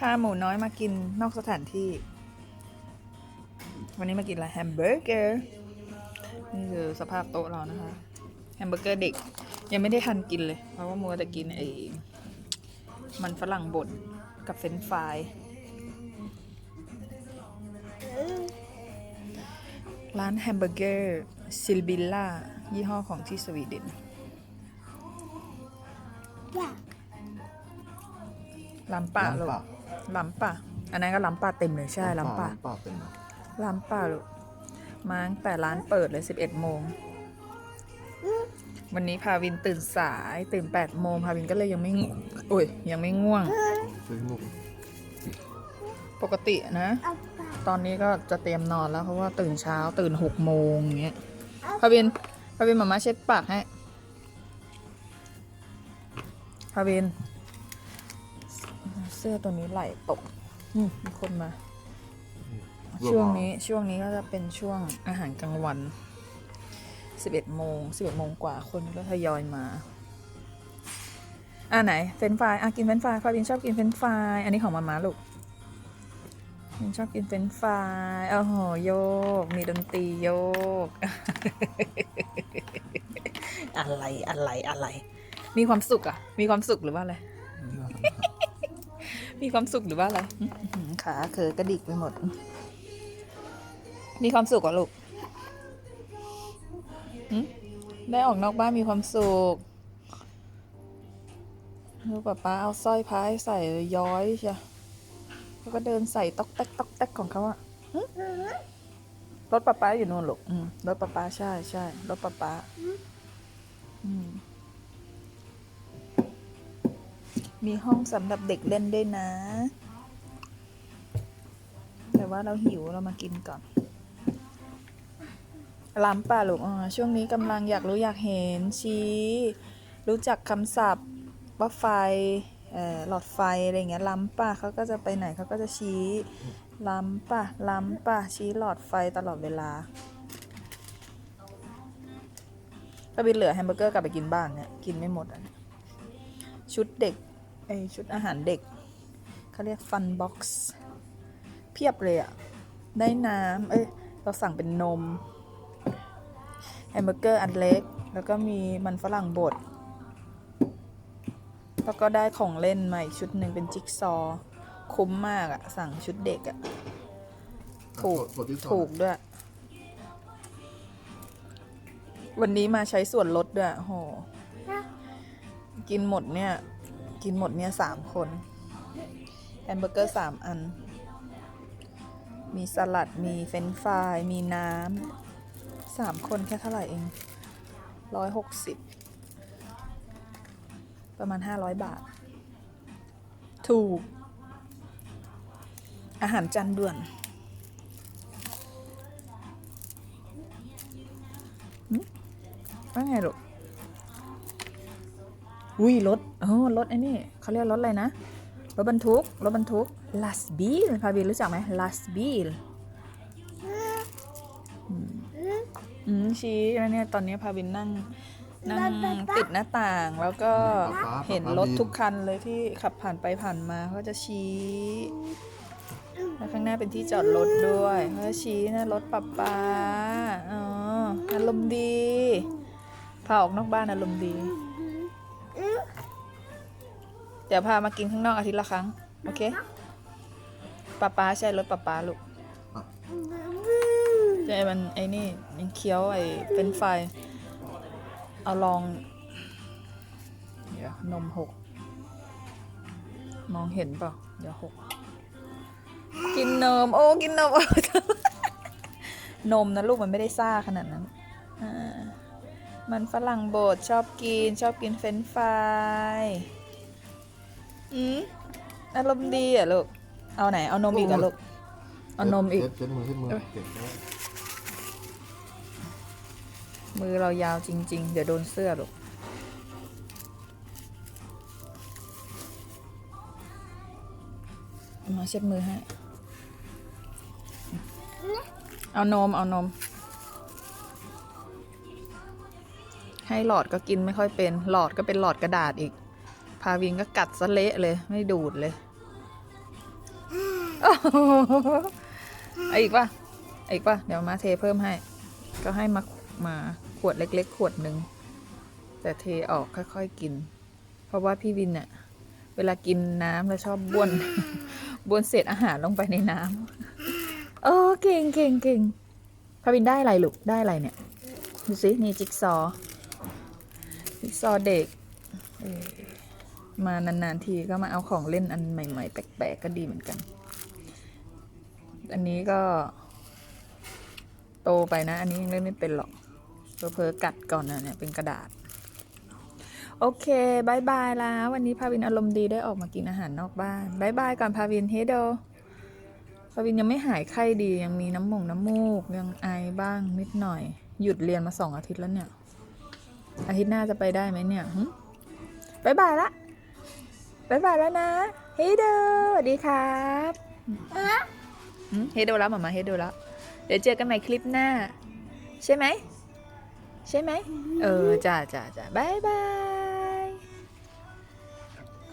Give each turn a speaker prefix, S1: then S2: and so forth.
S1: พาหมูน้อยมากินนอกสถานที่ วันนี้มากินอะไรแฮมเบอร์เกอร์นี่คือสภาพโต๊ะเรานะคะแฮมเบอร์เกอร์เด็ก ยังไม่ได้ทันกินเลย เพราะว่ามัวแต่กินไอ้มันฝรั่งบดกับเฟรนช์ฟรายร้านแฮมเบอร์เกอร์ซิลบิลล่ายี่ห้อของที่สวีเดนล้ำป่าลูก ล้ำป่าอันนั้นก็ล้ำป่าเต็มเลยใช่ล้ำป่า
S2: ป่าเป็น
S1: ล้ำป่าลูกมาตั้งแต่ร้านเปิดเลย11โมง วันนี้พาวินตื่นสายตื่น8โมงพาวินก็เลยยังไม่ง่วงโอ้ยยังไม่ง่วง
S2: ซื้อมุก
S1: ปกตินะ ตอนนี้ก็จะเตรียมนอนแล้วเพราะว่าตื่นเช้าตื่น6โมงอย่างเงี้ยพาวินพาวินมาม่าเช็ดปากให้พาวิน เสื้อตัวนี้ไหล่ตกอืมมีคนมา ช่วงนี้ช่วงนี้ก็จะเป็นช่วงอาหารกลางวัน 11โมง11โมงกว่าคนก็ทยอยมาอ่าไหนเฟรนช์ฟรายอะกินเฟรนช์ฟรายฟาบินชอบกินเฟรนช์ฟรายอันนี้ของมาม่าลูกบินชอบกินเฟรนช์ฟรายโอ้โหโยก มีดนตรีโยก อะไรอะไรอะไร มีความสุขอะ มีความสุขหรือว่าอะไร มีความสุขหรือว่าอะไรอื้อหือขาเขอกระดิกไปหมด มีความสุขเหรอลูกหึได้ออกนอกบ้านมีความสุขลูกป๊าป๊าเอาสร้อยพายใส่ย้อยใช่แล้วก็เดินใส่ต๊อกแต๊กต๊อกแต๊กของเขาอะหึรถป๊าป๊าอยู่นู่นลูกอืมรถป๊าป๊าใช่ใช่รถป๊าป๊าอืม มีห้องสำหรับเด็กเล่นด้วยนะ แต่ว่าเราหิวเรามากินก่อนล้ำป่าลูกอ๋อช่วงนี้กำลังอยากรู้อยากเห็นชี้ รู้จักคำศัพท์ว่าไฟเอ่อหลอดไฟอะไรเงี้ยล้ำป่ะเขาก็จะไปไหนเขาก็จะชี้ล้ำป่ะล้ำป่ะชี้หลอดไฟตลอดเวลาก็บินเหลือแฮมเบอร์เกอร์กลับไปกินบ้านเนี่ยกินไม่หมดอะชุดเด็ก ไอชุดอาหารเด็กเขาเรียกฟันบ็อกซ์เพียบเลยอะได้น้ำเอ้ยเราสั่งเป็นนมแฮมเบอร์เกอร์อันเล็ก แล้วก็มีมันฝรั่งบด แล้วก็ได้ของเล่นใหม่ชุดหนึ่งเป็นจิ๊กซอว์คุ้มมากอะสั่งชุดเด็กอะถูกถูกด้วย วันนี้มาใช้ส่วนลดด้วยโห กินหมดเนี่ย กินหมดเนี่ยสามคนแฮมเบอร์เกอร์สามอัน มีสลัดมีเฟรนฟรายมีน้ำสามคนแค่เท่าไหร่เองร้อยหกสิบประมาณห้าร้อยบาท ถูก อาหารจานด่วนว่าไงลูก อุ้ยรถเออรถไอ้นี่เขาเรียกรถอะไรนะ รถบรรทุก รถบรรทุกลัสบีลพาบินรู้จักไหมลัสบีลอืมชี้แล้วเนี่ยตอนนี้พาบินนั่งนั่งติดหน้าต่างแล้วก็เห็นรถทุกคันเลยที่ขับผ่านไปผ่านมาเขาจะชี้แล้วข้างหน้าเป็นที่จอดรถด้วยเขาจะชี้นะรถป๊าป๊าอ๋ออารมณ์ดีพาออกนอกบ้านอารมณ์ดี เดี๋ยวพามากินข้างนอกอาทิตย์ละครั้ง โอเคป๊าป๊าใช่รถป๊าป๊าลูกใช่มันไอ้นี่มันเคี้ยวไอ้เป็นไฟรายเอาลองเดี๋ยวนมหก มองเห็นเปล่าเดี๋ยวหก กินนม โอ้ กินนม นมนะลูกมันไม่ได้ซ่าขนาดนั้นอ่ามันฝรั่งบดชอบกิน ชอบกินเฟรนช์ฟราย อืมอารมณ์ดีอะลูก เอาไหน เอานมอีกอะลูก เอานมอีก
S2: เช็ดมือเช็ดมือเก่งมาก
S1: มือเรายาวจริง ๆ เดี๋ยวโดนเสื้อลูก มาเช็ดมือให้ เอานม เอานม ให้หลอดก็กินไม่ค่อยเป็น หลอดก็เป็นหลอดกระดาษอีก พาวินก็กัดซะเละเลย ไม่ดูดเลยเอาอีกป่ะเอาอีกป่ะ เดี๋ยวมาเทเพิ่มให้ ก็ให้มามาขวดเล็ก ๆ ขวดหนึ่ง แต่เทออกค่อยๆกิน เพราะว่าพี่วินเนี่ยเวลากินน้ำแล้วชอบบ้วน บ้วนเศษอาหารลงไปในน้ำเออเก่งเก่งเก่งพาวินได้อะไรลูก ได้อะไรเนี่ย ดูสินี่จิ๊กซอว์จิ๊กซอว์เด็ก มานานๆทีก็มาเอาของเล่นอันใหม่ ๆ แปลกๆก็ดีเหมือนกัน อันนี้ก็ โตไปนะ อันนี้ยังเล่นไม่เป็นหรอกเพอๆกัดก่อนนะเนี่ยเป็นกระดาษ โอเคบายบายแล้ว วันนี้พาวินอารมณ์ดีได้ออกมากินอาหารนอกบ้านบายบายก่อนพาวินเฮโดพาวินยังไม่หายไข้ดียังมีน้ำมงน้ำมูกยังไอบ้างนิดหน่อย หยุดเรียนมาสองอาทิตย์แล้วเนี่ย อาทิตย์หน้าจะไปได้ไหมเนี่ยบายบายละ บายบายแล้วนะ เฮโดสวัสดีครับเฮโดแล้วหมามาเฮโดแล้ว เดี๋ยวเจอกันใหม่คลิปหน้า ใช่ไหม ใช่ไหม เออจ้าจ้าจ้าบายบาย